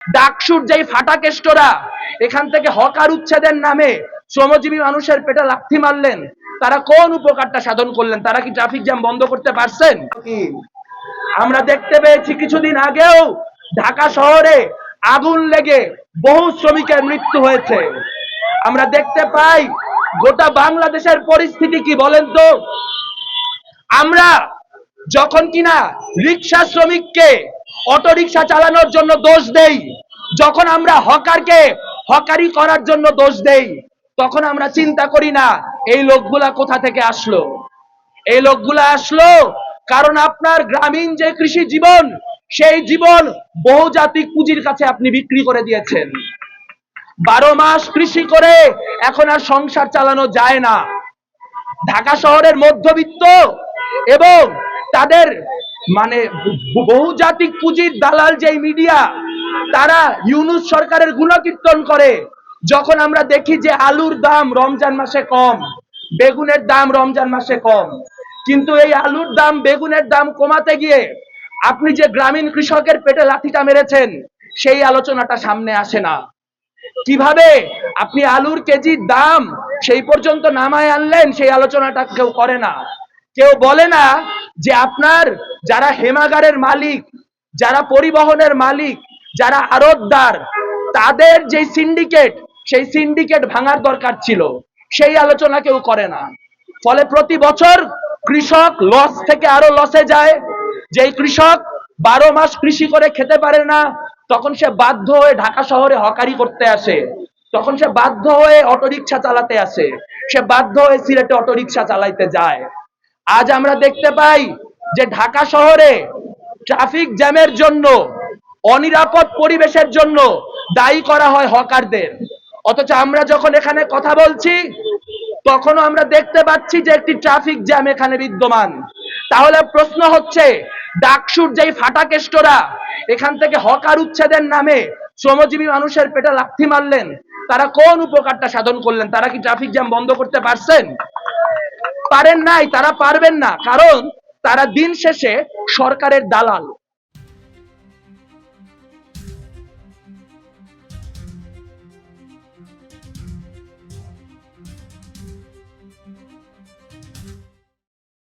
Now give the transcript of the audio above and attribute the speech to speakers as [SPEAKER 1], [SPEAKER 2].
[SPEAKER 1] ডাকসুর যেই ফাটা কেষ্টরা এখান থেকে হকার উচ্ছেদের নামে শ্রমজীবী মানুষের পেটে লাথি মারলেন। তারা কোন উপকারটা সাধন করলেন? তারা কি ট্রাফিক জ্যাম বন্ধ করতে পারছেন? আমরা দেখতে পেয়েছি কিছুদিন আগেও ঢাকা শহরে আগুন লেগে বহু শ্রমিকের মৃত্যু হয়েছে। আমরা দেখতে পাই, গোটা বাংলাদেশের পরিস্থিতি কি বলেন তো? আমরা যখন কিনা রিক্সা শ্রমিককে অটো রিক্সা চালানোর জন্য দোষ দেই। যখন আমরা হকারকে হকারি করার জন্য দোষ দেই, তখন আমরা চিন্তা করি না, এই লোকগুলা কোথা থেকে আসলো? এই লোকগুলা আসলো কারণ আপনার গ্রামীণ যে কৃষি জীবন, সেই জীবন বহুজাতিক পুঁজির কাছে আপনি বিক্রি করে দিয়েছেন। বারো মাস কৃষি করে এখন আর সংসার চালানো যায় না। ঢাকা শহরের মধ্যবিত্ত এবং তাদের মানে বহুজাতিক পুঁজির দালাল যেই মিডিয়া তারা ইউনুস সরকারের গুণকীর্তন করে। যখন আমরা দেখি যে আলুর দাম রমজান মাসে কম, বেগুনের দাম রমজান মাসে কম, কিন্তু এই আলুর দাম, বেগুনের দাম কমাতে গিয়ে আপনি যে গ্রামীণ কৃষকের পেটে লাথিটা মেরেছেন, সেই আলোচনাটা সামনে আসে না। কীভাবে আপনি আলুর কেজির দাম সেই পর্যন্ত নামায় আনলেন, সেই আলোচনাটা কেউ করে না। কেউ বলে না যে আপনার যারা হেমাগারের মালিক, যারা পরিবহনের মালিক, যারা আড়তদার, তাদের যে সিন্ডিকেট সেই সিন্ডিকেট ভাঙার দরকার ছিল। সেই আলোচনা কেউ করে না। ফলে প্রতি বছর কৃষক লস থেকে আরও লসে যায়। যেই কৃষক বারো মাস কৃষি করে খেতে পারে না, তখন সে বাধ্য হয়ে ঢাকা শহরে হকারি করতে আসে। তখন সে বাধ্য হয়ে অটোরিকশা চালাতে আসে। সে বাধ্য হয়ে সিলেটে অটোরিকশা চালাইতে যায়। আজ আমরা দেখতে পাই যে ঢাকা শহরে ট্রাফিক জ্যামের জন্য, অনিরাপদ পরিবেশের জন্য দায়ী করা হয় হকারদের। অথচ আমরা যখন এখানে কথা বলছি, তখনও আমরা দেখতে পাচ্ছি যে একটি ট্রাফিক জ্যাম এখানে বিদ্যমান। তাহলে প্রশ্ন হচ্ছে, ডাকসুর যেই ফাটা কেষ্টরা এখান থেকে হকার উচ্ছেদের নামে শ্রমজীবী মানুষের পেটে লাথি মারলেন, তারা কোন উপকারটা সাধন করলেন? তারা কি ট্রাফিক জ্যাম বন্ধ করতে পারছেন? পারেন নাই তারা পারবেন না। কারণ তারা দিন শেষে সরকারের দালাল।